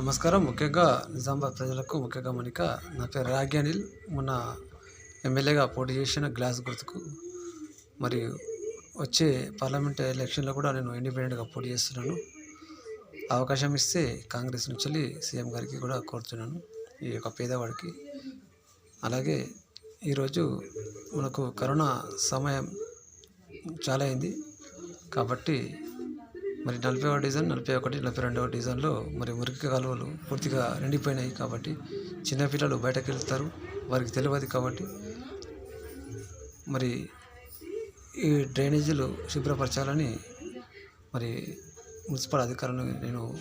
నమస్కారం. ముఖ్యంగా నిజామాబాద్ ప్రజలకు ముఖ్యంగా మనిక నా పేరు రాగి అనిల్. మొన్న ఎమ్మెల్యేగా పోటీ చేసిన గ్లాస్ గుర్తుకు మరియు వచ్చే పార్లమెంట్ ఎలక్షన్లో కూడా నేను ఇండిపెండెంట్గా పోటీ చేస్తున్నాను. అవకాశం ఇస్తే కాంగ్రెస్ నుంచి వెళ్ళి సీఎం గారికి కూడా కోరుతున్నాను ఈ యొక్క పేదవాడికి. అలాగే ఈరోజు మనకు కరోనా సమయం చాలా అయింది కాబట్టి మరి నలభై ఒక డిజైన్ నలభై ఒకటి నలభై రెండవ డిజైన్లో మరి మురికి కాలువలు పూర్తిగా నిండిపోయినాయి కాబట్టి చిన్నపిల్లలు బయటకు వెళ్తారు వారికి తెలియదు కాబట్టి. మరి ఈ డ్రైనేజీలు శుభ్రపరచాలని మరి మున్సిపల్ అధికారులను నేను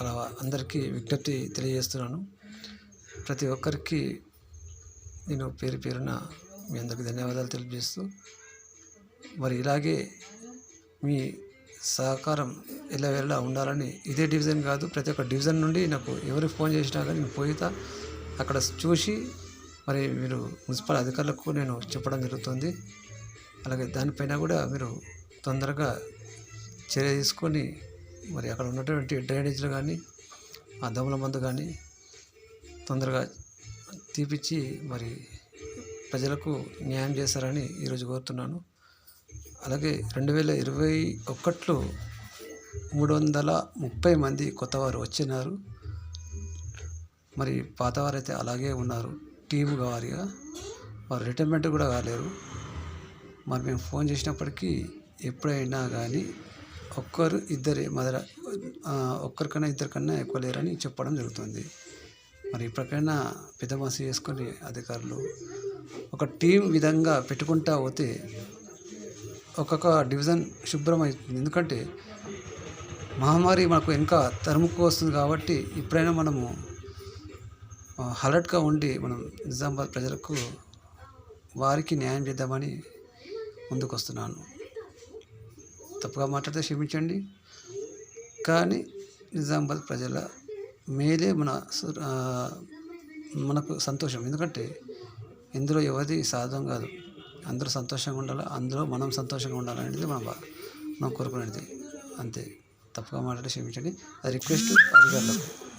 అలా అందరికీ విజ్ఞప్తి తెలియజేస్తున్నాను. ప్రతి ఒక్కరికి నేను పేరు పేరున మీ అందరికీ ధన్యవాదాలు తెలియజేస్తూ మరి ఇలాగే మీ సహకారం ఎల్లవేళలా ఉండాలని ఇదే డివిజన్ కాదు ప్రతి ఒక్క డివిజన్ నుండి నాకు ఎవరు ఫోన్ చేసినా కానీ నేను పోయితా అక్కడ చూసి మరి మీరు మున్సిపల్ అధికారులకు నేను చెప్పడం జరుగుతుంది. అలాగే దానిపైన కూడా మీరు తొందరగా చర్య తీసుకొని మరి అక్కడ ఉన్నటువంటి డ్రైనేజీలు కానీ ఆ దమ్ముల మందు కానీ తొందరగా తీపిచ్చి మరి ప్రజలకు న్యాయం చేస్తారని ఈరోజు కోరుతున్నాను. అలాగే రెండు వేల ఇరవై ఒకటిలో మూడు వందల ముప్పై మంది కొత్తవారు వచ్చినారు. మరి పాతవారు అయితే అలాగే ఉన్నారు. టీము వారిగా. వారు రిటైర్మెంట్ కూడా కాలేరు. మరి మేము ఫోన్ చేసినప్పటికీ ఎప్పుడైనా కానీ ఒక్కరు ఇద్దరే మదర ఒక్కరికన్నా ఇద్దరికన్నా ఎక్కువ లేరని చెప్పడం జరుగుతుంది. మరి ఇప్పటికైనా పెద్ద మనసు చేసుకొని అధికారులు ఒక టీం విధంగా పెట్టుకుంటా పోతే ఒక్కొక్క డివిజన్ శుభ్రం అవుతుంది ఎందుకంటే మహమ్మారి మనకు ఇంకా తరుముకు వస్తుంది కాబట్టి ఇప్పుడైనా మనము అలర్ట్గా ఉండి మనం నిజామాబాద్ ప్రజలకు వారికి న్యాయం చేద్దామని ముందుకు వస్తున్నాను తప్పుగా మాట్లాడితే క్షమించండి. కానీ నిజామాబాద్ ప్రజల మేలే మన సు- మనకు సంతోషం. ఎందుకంటే ఇందులో ఎవరిది సాధం కాదు. అందరూ సంతోషంగా ఉండాలి? అందులో మనం సంతోషంగా ఉండాలనేది మన మనం కోరుకునేది. అంతే. తప్పుగా మాట్లాడి క్షమించండి. అది రిక్వెస్ట్ అధికారులకు.